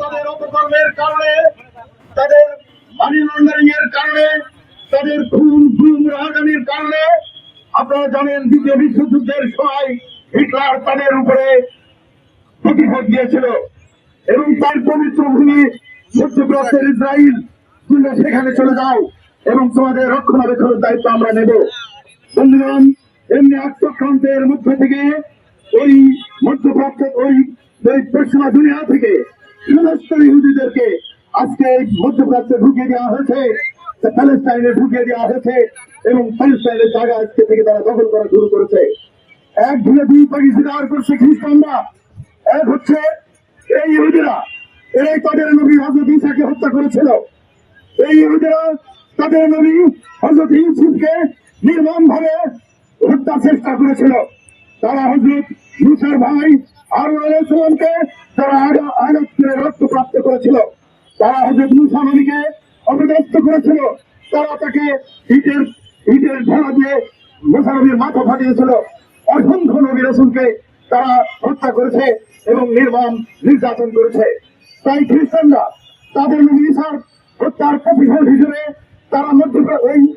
তাদের অপকর্মের কারণে, তাদের মানি লন্ডারিং এর কারণে, তাদের খুন খুন রাজধানীর কারণে, আপনারা জানেন দ্বিতীয় বিশ্বযুদ্ধের সময় হিটলার তাদের উপরে প্রতিশোধ দিয়েছিল। এবং তার পবিত্র ভূমি মধ্যপ্রাচ্যের ইসরায়েল তোমরা সেখানে চলে যাও এবং তোমাদের রক্ষণাবেক্ষণের দায়িত্ব আমরা নেব। বন্ধুগণ, এমনি আত্মক্রান্তের মধ্য থেকে ওই মধ্যপ্রাচ্য ওই ওই পশ্চিমা দুনিয়া থেকে ইহুদিদেরকে। আজকে মধ্যপ্রাচ্যে ঢুকিয়ে দেওয়া হয়েছে প্যালেস্টাইনে ঢুকিয়ে দেওয়া হয়েছে, এবং প্যালেস্টাইনের জায়গা আজকে থেকে তারা দখল করা শুরু করেছে। এক ধীরে দুই পাখি স্বীকার করছে খ্রিস্টানরা। এক হচ্ছে এই ইহুদিরা। এরাই তাদের নবী হজরত ইসাকে হত্যা করেছিল। এই ইহুদিরা তাদের নবী হজরত ইউসুফকে নির্মম ভাবে হত্যার চেষ্টা করেছিল। তারা হজরত মুসার ভাই আরুন আলাইসালামকে আগা- আঘাত করে রক্ত প্রাপ্ত করেছিল। তারা হজরত মুসা নবীকে করেছিল। তারা তাকে ইটের ইটের ঢোড়া দিয়ে মুসা মাথা ফাটিয়েছিল। অসংখ্য নবী রসুলকে তারা হত্যা করেছে এবং নির্মম নির্যাতন করেছে। তাই খ্রিস্টানরা তাদের নবী ঈসার হত্যার প্রতিশোধ হিসেবে তারা মধ্যপ্রাচ্য ওই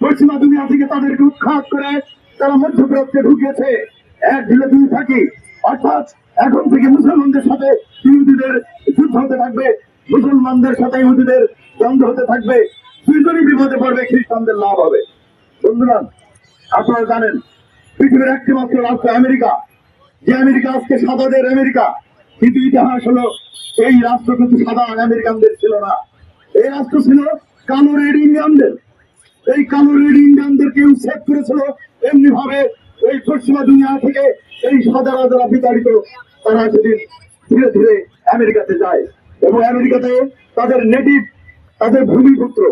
পশ্চিমা দুনিয়া থেকে তাদেরকে উৎখাত করে তারা মধ্যপ্রাচ্যে ঢুকিয়েছে। এক ঢিলে দুই থাকি অর্থাৎ এখন থেকে মুসলমানদের সাথে ইহুদিদের যুদ্ধ হতে থাকবে, মুসলমানদের সাথে ইহুদিদের দ্বন্দ্ব হতে থাকবে দুইজনই বিপদে পড়বে, খ্রিস্টানদের লাভ হবে। বন্ধুরা, আপনারা জানেন, পৃথিবীর একটি মাত্র রাষ্ট্র আমেরিকা। যে আমেরিকা আজকে সাদাদের আমেরিকা, কিন্তু ইতিহাস হলো, এই রাষ্ট্র কিন্তু সাদা আমেরিকানদের ছিল না। এই রাষ্ট্র ছিল কালো রেড ইন্ডিয়ানদের। এই কালো রেড ইন্ডিয়ানদের কেউ উচ্ছেদ করেছিল এমনি ভাবে এই পশ্চিমা দুনিয়া থেকে এই সাদারা যারা বিতাড়িত। তারা ধীরে ধীরে আমেরিকাতে যায় এবং আমেরিকাতে তাদের নেটিভ তাদের ভূমিপুত্র,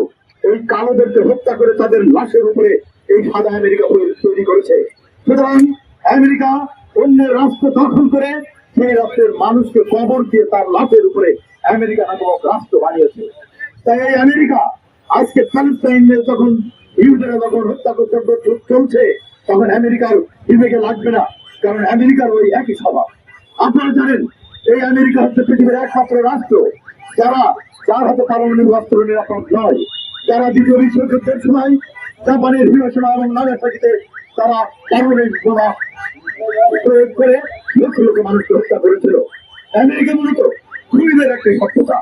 এই কালোদেরকে হত্যা করে তাদের লাশের উপরে এই সাদা আমেরিকা তৈরি করেছে। সুতরাং আমেরিকা রাষ্ট্র দখল করে সেই রাষ্ট্রের মানুষকে কবর দিয়ে তার লাশের উপরে আমেরিকা নামক রাষ্ট্র বানিয়েছে। তাই এই আমেরিকা আজকে প্যালেস্টাইনে যখন ইহুদেরা যখন হত্যা করতে চলছে, তখন আমেরিকার বিবেকে লাগবে না, কারণ আমেরিকার ওই একই স্বভাব। আপনারা জানেন, এই আমেরিকা হচ্ছে পৃথিবীর একমাত্র রাষ্ট্র। যারা, যার হাতে পারমাণবিক অস্ত্র নিরাপদ নয়, যারা দ্বিতীয় বিশ্বযুদ্ধের সময় জাপানের হিরোসীমা এবং নাগাসাকিতে তারা পারমাণবিক বোমা প্রয়োগ করে লক্ষ লক্ষ মানুষকে হত্যা করেছিল। আমেরিকা মূলত খুনিদের একটি সভ্যতা।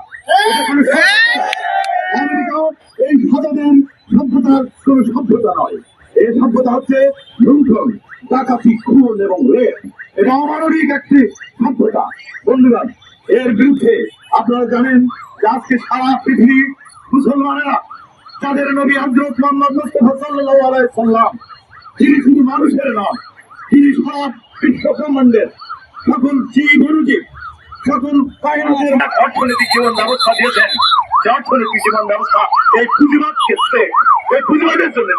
আমেরিকা এই সাদাদের সভ্যতার কোন সভ্যতা নয়। এই সভ্যতা হচ্ছে লুণ্ঠন, ডাকাতি, খুন এবং রেপ। এটা অমানবিক একটি সভ্যতা। বন্ধুগণ, এর বিরুদ্ধে আপনারা জানেন যে আজকে সারা পৃথিবী মুসলমানেরা তাদের নবী হজরত মোহাম্মদ মুস্তফা সাল্লাল্লাহু আলাইহি সাল্লাম, তিনি শুধু মানুষের নন, তিনি সারা বিশ্ব ব্রহ্মাণ্ডের সকল জীব অনুজীব সকল অর্থনৈতিক জীবন ব্যবস্থা দিয়েছেন। যে অর্থনৈতিক জীবন ব্যবস্থা এই পুঁজিবাদ ক্ষেত্রে, এই পুঁজিবাদের জন্য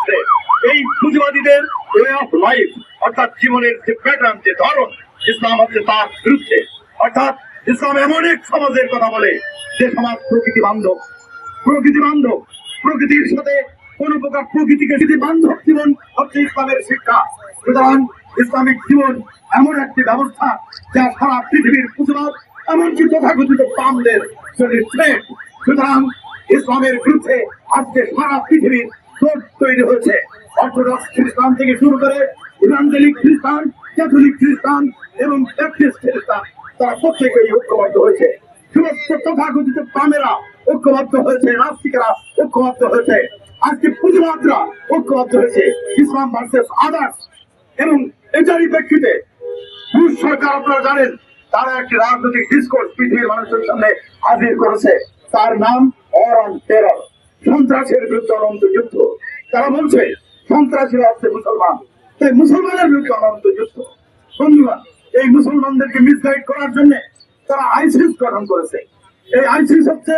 এই পুঁজিবাদীদের ওয়ে অফ লাইফ অর্থাৎ জীবনের যে প্যাটার্ন যে ধরন, ইসলাম হচ্ছে তার বিরুদ্ধে। অর্থাৎ ইসলাম এমন এক সমাজের কথা বলে, যে সমাজ প্রকৃতি বান্ধব। প্রকৃতি বান্ধব। প্রকৃতির সাথে কোন প্রকার প্রকৃতিকে যদি বান্ধব জীবন হচ্ছে ইসলামের শিক্ষা। সুতরাং ইসলামিক জীবন এমন একটি ব্যবস্থা, যা সারা পৃথিবীর প্রতিবাদ এমনকি তথাকথিত পামদের জন্য threat। সুতরাং ইসলামের বিরুদ্ধে আজকে সারা পৃথিবীর জোট তৈরি হয়েছে। অর্থোডক্স খ্রিস্টান থেকে শুরু করে ইভাঞ্জেলিক খ্রিস্টান, ক্যাথলিক খ্রিস্টান এবং ব্যাপটিস্ট খ্রিস্টান, তারা প্রত্যেকেই ঐক্যবদ্ধ হয়েছে। সমস্ত তথাকথিত পামেরা ঐক্যবদ্ধ হয়েছে, নাস্তিকেরা ঐক্যবদ্ধ হয়েছে। আজকে পুঁজিবাদরা ঐক্যবদ্ধ হয়েছে, ইসলাম ভার্সেস আদার্স এবং এটারই প্রেক্ষিতে রুশ সরকার আপনারা জানেন, তারা একটি রাজনৈতিক ডিসকোর্স পৃথিবীর মানুষের সামনে হাজির করেছে। তার নাম অরন টেরর। সন্ত্রাসের বিরুদ্ধে অনন্ত যুদ্ধ। তারা বলছে, সন্ত্রাসীরা হচ্ছে মুসলমান। তাই মুসলমানের বিরুদ্ধে অনন্ত যুদ্ধ বন্ধুরা, এই মুসলমানদেরকে মিসগাইড করার জন্য তারা আইসিস গঠন করেছে। এই আইসিস হচ্ছে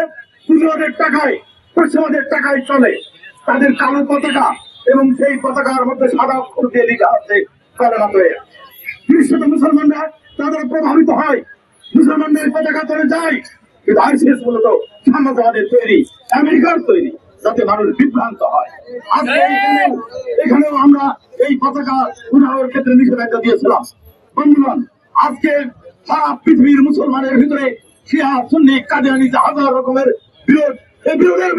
পুজোদের টাকায়, পশ্চিমাদের টাকায় চলে। তাদের কালো পতাকা এবং সেই পতাকার মধ্যে সাদা অক্ষর দিয়ে লেখা আছে কালেমা মুসলমানরা তাদের প্রভাবিত হয়। মুসলমানদের পতাকা ধরে যায়। কিন্তু আইসিএস মূলত সাম্রাজ্যবাদের তৈরি, আমেরিকার তৈরি। যাতে মানুষ বিভ্রান্ত হয়। এখানেও আমরা এই পতাকা উঠানোর ক্ষেত্রে নিষেধাজ্ঞা দিয়েছিলাম। বন্ধুগণ, আজকে সারা পৃথিবীর মুসলমানের ভিতরে শিয়া, সুন্নি কাদিয়ানি যে হাজার রকমের বিরোধ, এই বিরোধের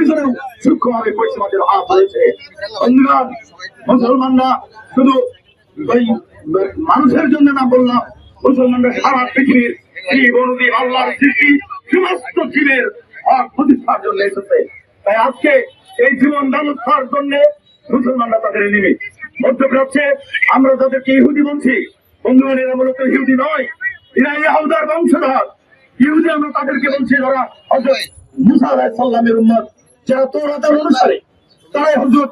সূক্ষ্মভাবে হাত রয়েছে। বন্ধুগণ, মুসলমানরা শুধু ওই মানুষের জন্য না বললাম, মুসলমানরা সারা পৃথিবীর জীব অনুদীপ আল্লাহর সৃষ্টি, সমস্ত জীবের প্রতিষ্ঠার জন্য এসেছে। তাই আজকে এই জীবন ব্যবস্থার জন্য মুসলমানরা তাদের নিবে মধ্যপ্রাচ্যে আমরা তাদেরকে ইহুদি বলছি, বন্ধুগণ, এরা মূলত ইহুদি নয়, এরা ইহুদার বংশধর। ইহুদি আমরা তাদেরকে বলছি যারা হজরত মুসা আলাইহিস সাল্লামের উম্মত, যারা তোরাতের অনুসারে। তারাই হজরত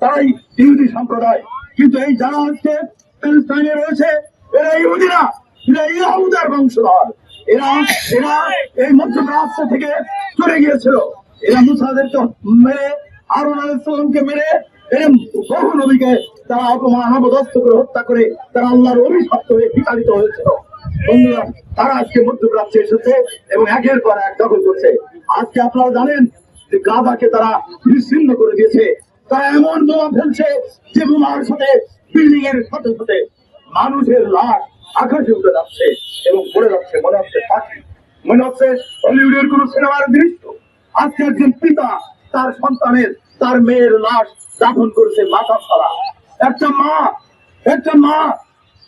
তারাই ইহুদি সম্প্রদায়। কিন্তু এই যারা হচ্ছে প্যালেস্টাইনে রয়েছে, এরা ইহুদি না, এরা ইহুদার বংশধর। এরা এরা এই মধ্যপ্রাচ্য থেকে চলে গিয়েছিল। এরা মুসাদেরকে মেরে আরুন আলাইসাল্লামকে মেরে, এরা বহু নবীকে তারা অপমান করে হত্যা করে, তারা আল্লাহর অভিশপ্ত হয়ে বিতাড়িত হয়েছিল। বন্ধুরা, তারা আজকে মধ্যপ্রাচ্যে এসেছে এবং একের পর এক দখল করছে। আজকে আপনারা জানেন যে গাজাকে তারা বিচ্ছিন্ন করে দিয়েছে। তারা এমন বোমা ফেলছে যে বোমার সাথে বিল্ডিং এর সাথে সাথে মানুষের লাশ আকাশে উঠে যাচ্ছে এবং পড়ে যাচ্ছে, মনে হচ্ছে পাখি। মনে হচ্ছে হলিউডের কোন সিনেমার দৃশ্য। আজকে একজন পিতা তার সন্তানের, তার মেয়ের লাশ দাফন করেছে মাথা ছাড়া। একটা মা একটা মা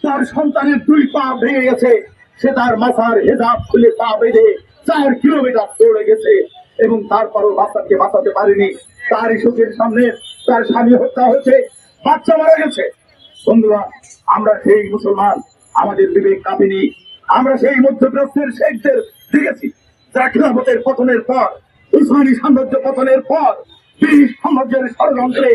তার সন্তানের দুই পা ভেঙে গেছে। সে তার মাথার হেজাব খুলে পা বেঁধে চার কিলোমিটার দৌড়ে গেছে এবং তারপরও বাচ্চাকে বাঁচাতে পারেনি। তার চোখের সামনে তার স্বামী হত্যা হয়েছে, বাচ্চা মারা গেছে। বন্ধুরা, আমরা সেই মুসলমান, আমাদের বিবেক কাঁপেনি। আমরা সেই মধ্যপ্রাচ্যের শেখদের দেখেছি, যারা খিলাফতের পতনের পর উসমানী সাম্রাজ্য পতনের পর ব্রিটিশ সাম্রাজ্যের ষড়যন্ত্রে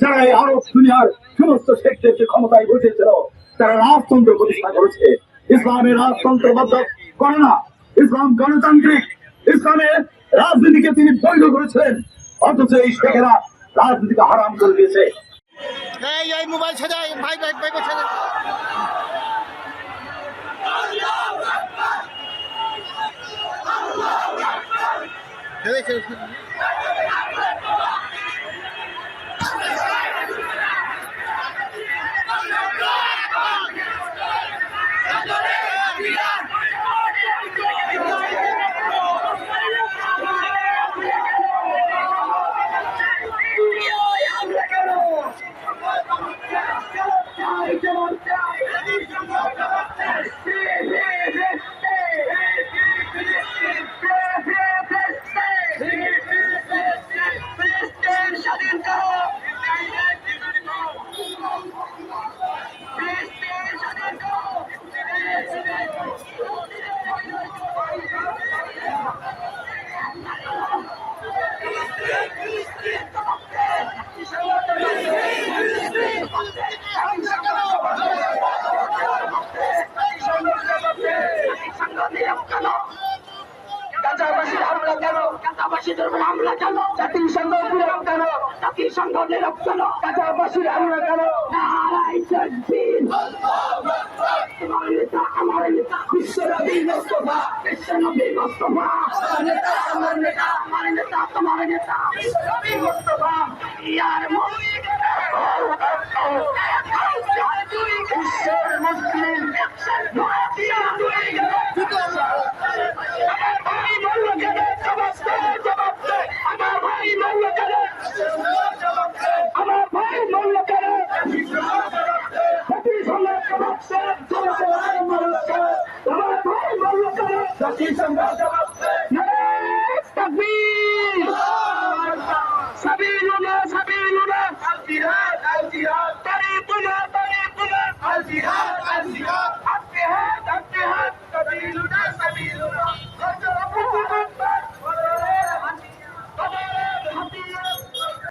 যারা এই আরব দুনিয়ার সমস্ত শেখদেরকে ক্ষমতায় বসেছিল, তারা রাজতন্ত্র প্রতিষ্ঠা করেছে। ইসলামের রাজতন্ত্র বদ্ধ করে না। ইসলাম গণতান্ত্রিক। ইসলামের রাজনীতিকে তিনি বৈধ করেছিলেন। অথচ এই শেখেরা রাজনীতিকে হারাম করে দিয়েছে। এই মোবাইল ভাই ভাই ভাই সাজাই গাজাবাসীর গাজাবাসীদের উপর হামলা কেন জাতিসংঘ বিরোধ কেন জাতিসংঘ নীরব কেন গাজাবাসীর হামলা কেন আমার নেতা বিশ্বনবী মোস্তফা বিশ্বনবী মোস্তফা মুসলিম